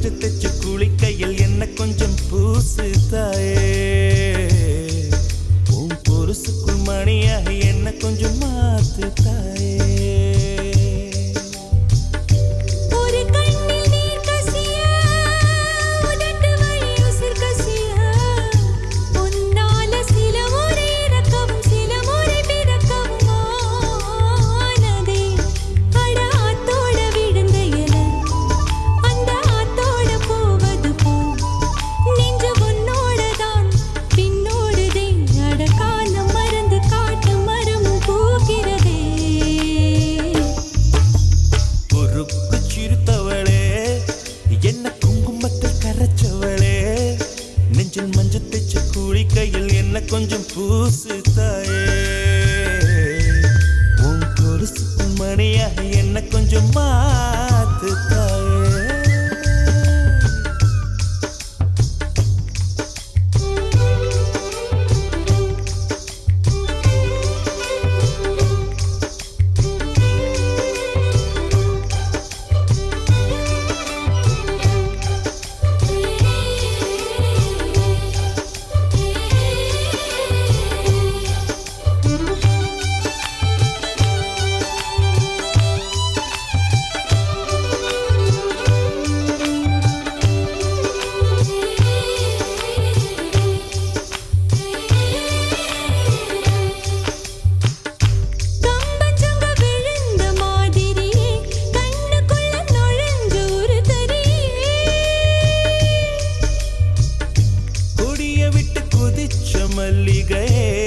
கொஞ்சம் தைச்சு குளிக்கையில் என்ன கொஞ்சம் பூசு தாயே. உன் பொருசுக்குள் மணியாக என்ன கொஞ்சம் மாத்து தாயே. கொஞ்சம் பூசு தாயே. உன் கொலுசு மணியாக என்ன கொஞ்சம் मल्ली गए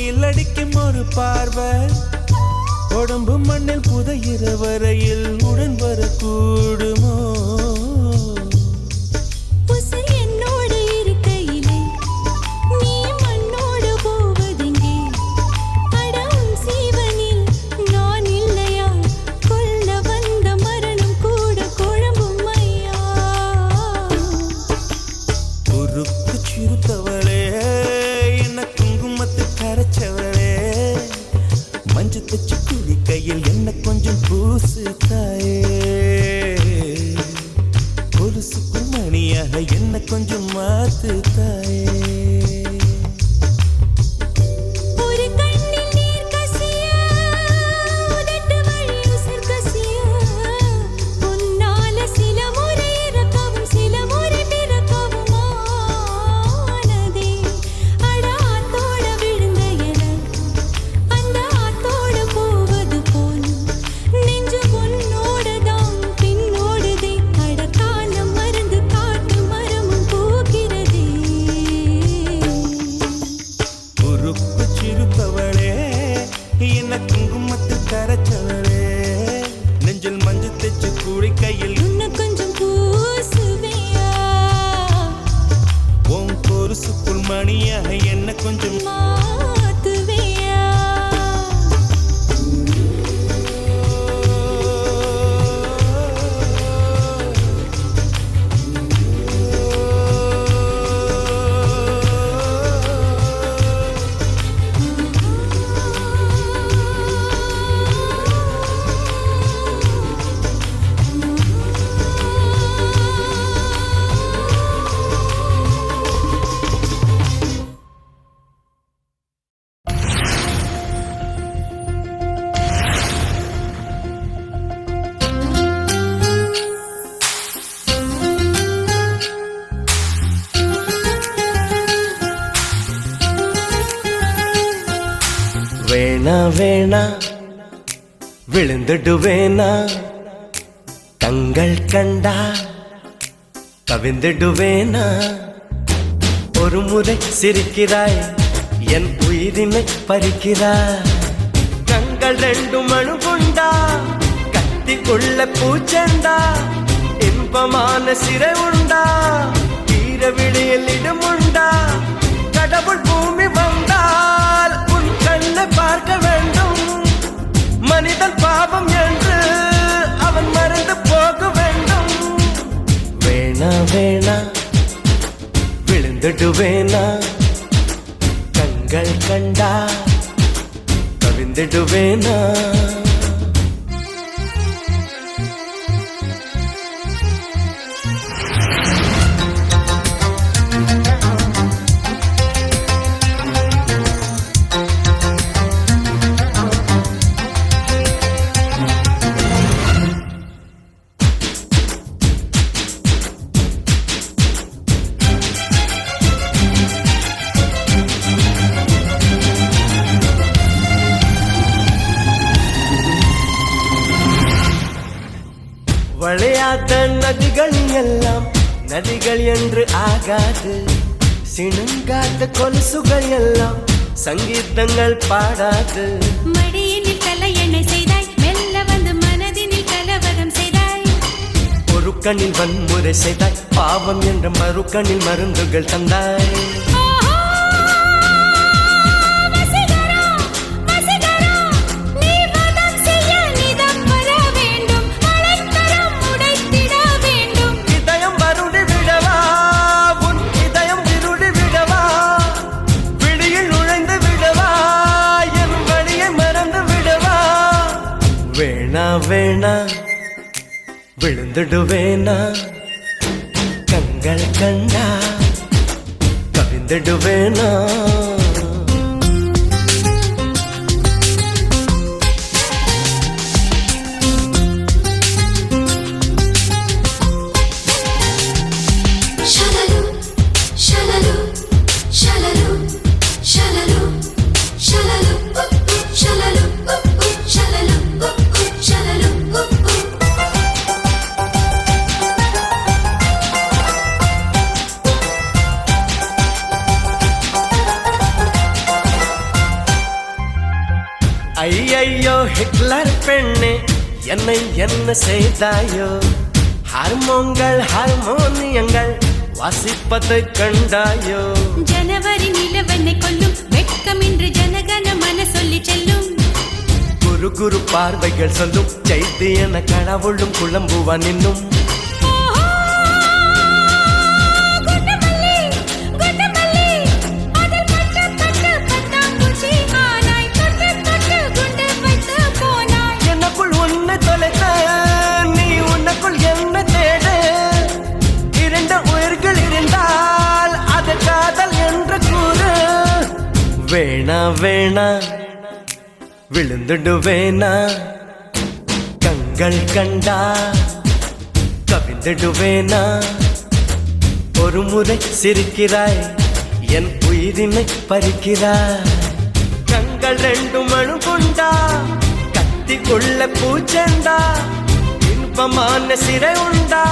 வெயில் அடிக்கும் ஒரு பார்வை. உடம்பு மண்ணில் புதையிற வரையில் உடன் வரக்கூடுமோ? விழுந்துடுவேனா? தங்கள் கண்டா கவிந்துடுவேனா ஒரு முறை சிரிக்கிறாய் என் உயிரினை பறிக்கிறாய். கண்கள் ரெண்டும் அணுகுண்டா கத்திக்குள்ள பூச்செண்டா இன்பமான சிறை உண்டா ஈர விழியில் இடமுண்டா கடவுள் பூமி செய்தல் பாவம் என்று அவன் மறந்து போக வேண்டும். வேணா வேணா விழுந்துடுவேனா? கண்கள் கண்டா கவிந்துடுவேனா வளையாத நதிகள் எல்லாம் நதிகள் என்று ஆகாது. சிணுங்காத கொலுசுகள் எல்லாம் சங்கீதங்கள் பாடாது. மடியினில் தலையணை செய்தாய் மெல்ல வந்து மனதினில் கலவரம் செய்தாய். ஒரு கண்ணில் வன்முறை செய்தாய் பாவம் என்ற மறுக்கண்ணில் மருந்துகள் தந்தாய். வேணா வேணா விழுந்துடுவேனா கண்கள் கண்டா என்னை என்ன செய்தாயோ? ஹார்மோன்கள் ஹார்மோனியங்கள் வாசிப்பதை கண்டாயோ? ஜனவரி நிலவெண்ணை கொல்லும் வெட்கமின்றி ஜனகன மன சொல்லி செல்லும். குரு குரு பார்வைகள் சொல்லும் செய்தி என கடவுளும் குழம்புவான் இன்னும். வேணா விழுந்துடுவேனா? கண்கள் கண்டா கவிந்துடுவேனா ஒரு முறை சிரிக்கிறாய் என் உயிரினை பறிக்கிறாய். கண்கள் ரெண்டும் அணுகுண்டா கத்திக்குள்ள பூச்செண்டா இன்பமான சிறை உண்டா?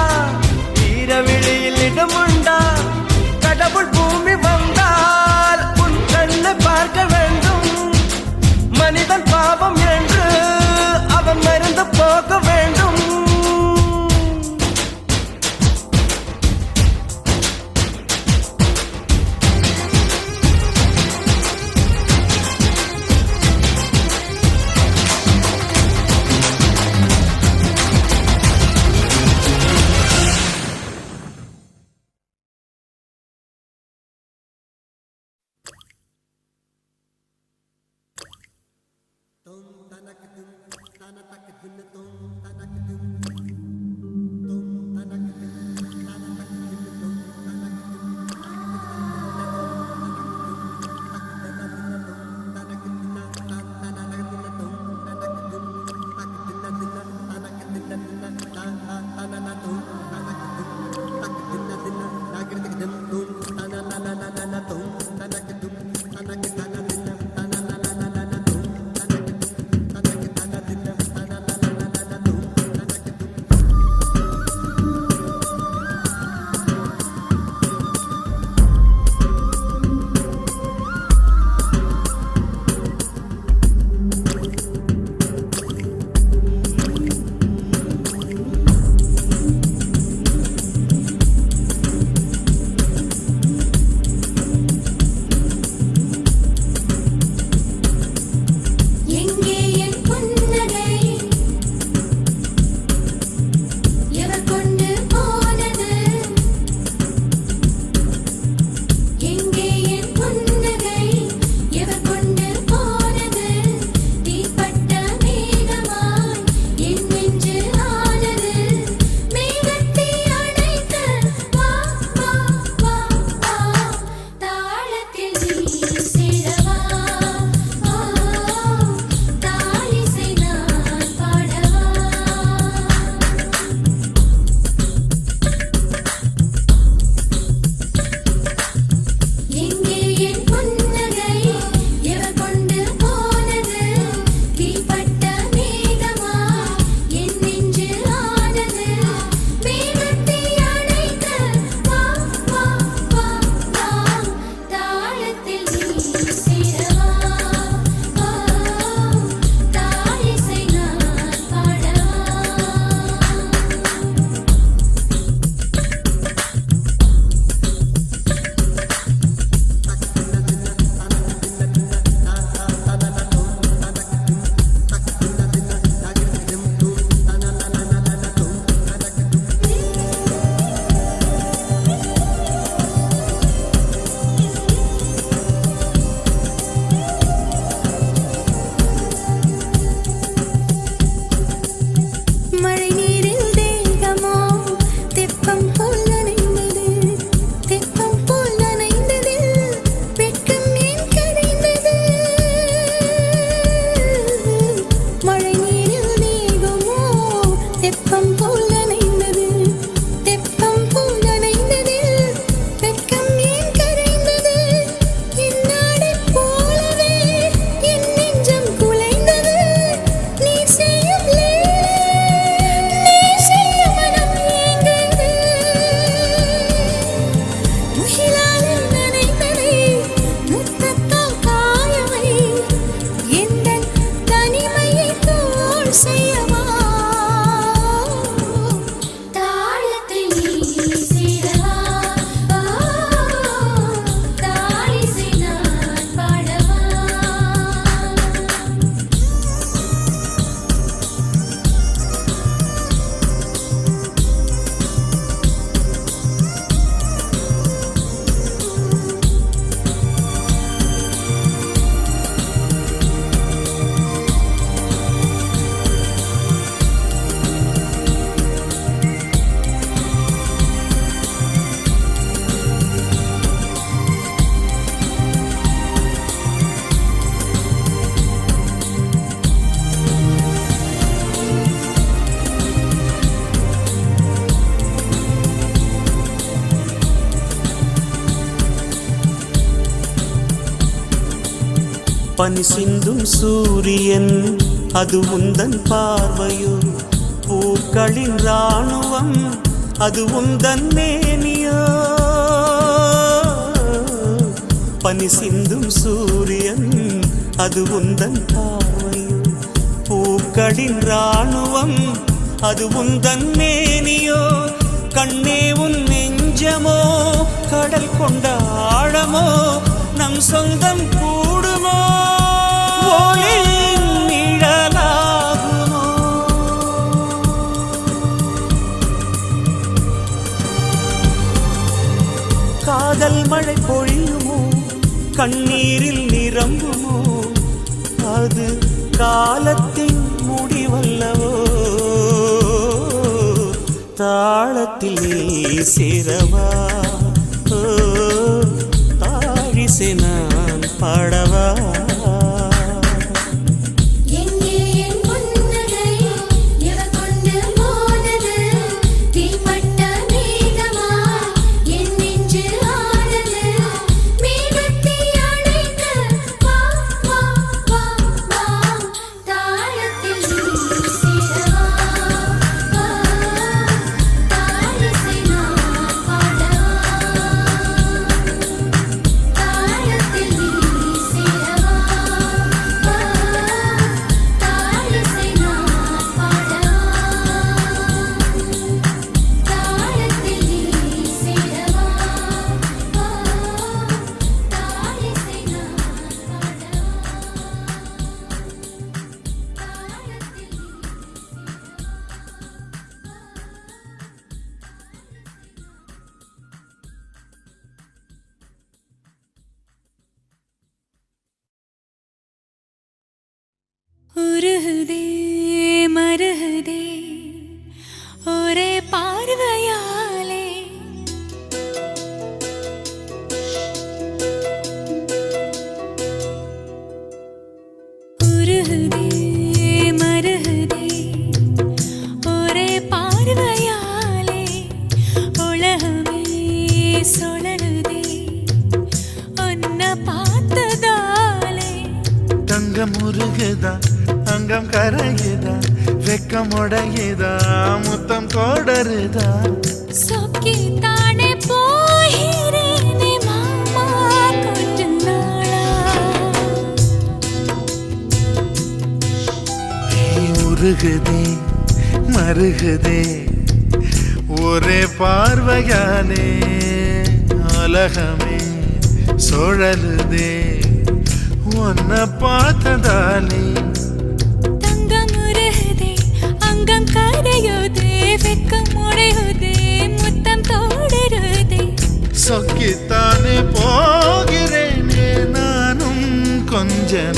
பனி சிந்தும் சூரியன் அது உந்தன் பார்வையோ பூக்களின் ராணுவம் அது உந்தன் மேனியோ பனி சிந்தும் சூரியன் அது உந்தன் பார்வையோ பூக்களின் ராணுவம் அது உந்தன் மேனியோ கண்ணே உன் நெஞ்சமோ கடல் கொண்ட ஆழமோ நம் சொந்தம் கூ ஒளியின் நிழலாகுமோ? காதல் மழை பொழியுமோ? கண்ணீரில் நிரம்புமோ? அது காலத்தின் முடிவல்லவோ? தாளத்தில் நீ சேரவா? பாடவா? வருதா? சொக்கி தானே போகிறேனே மாமா கொஞ்ச நாளா. உருகுதே மருகுதே ஒரே பார்வையானே அலகமே சோழலுதே. உன்னை பார்த்ததானே engine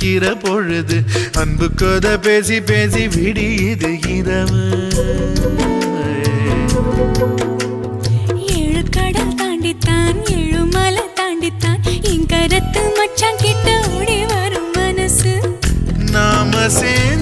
சிரிக்கிற பொழுது அன்பு கதை பேசி பேசி விடியுது இரவு. ஏழு கடல் தாண்டித்தான் ஏழு மலை தாண்டித்தான் என் கருத்து மச்சான் கிட்ட ஓடி வரும் மனசு. நாம சேர்ந்து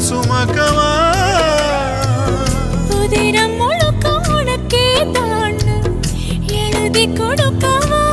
சுமக்கவா? புதினம் முழுக்க உனக்கே தான். எழுதி கொடுக்கவா?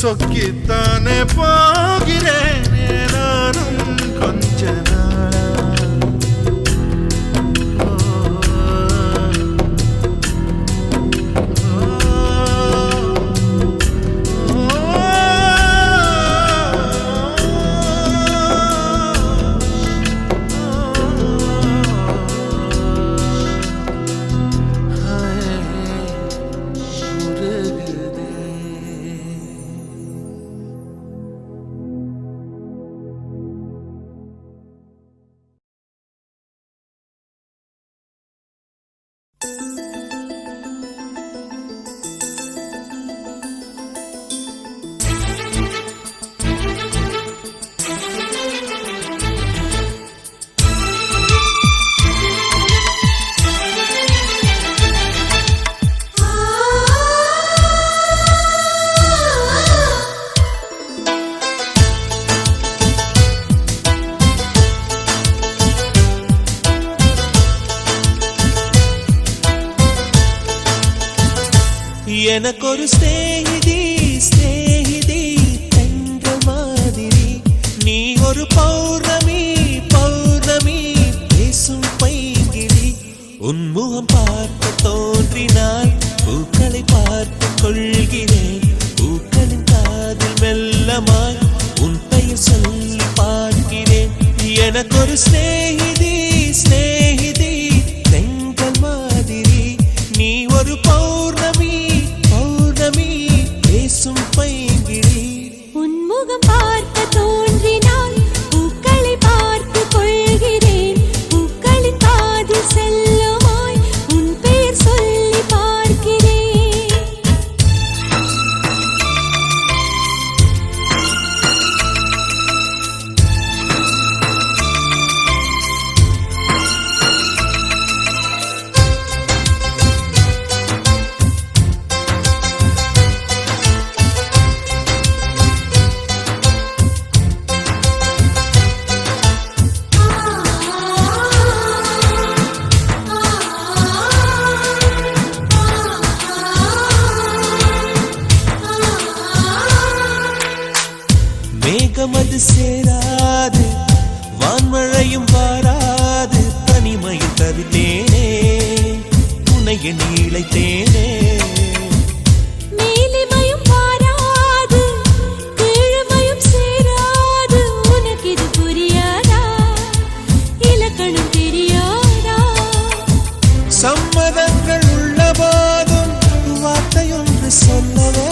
ಸೊಕ್ಕಿದ್ದಾನೆ ಪಾಗಿರೇ எனக்கொரு ஸ்நேகிதி ஸ்நேகிதி தந்த மாதிரி. நீ ஒரு பௌர்ணமி பௌர்ணமி பேசும் பைங்கிலி. உன்முகம் பார்க்க தோன்றினால் பூக்களை பார்த்து கொள்கிறேன். பூக்களின் காதில் மெல்லமாய் உன் பெயர் சொல்லி பார்க்கிறேன் எனக்கொரு ஸ்நேகிதி பாதம் வார்த்தையொன்று சொல்லவே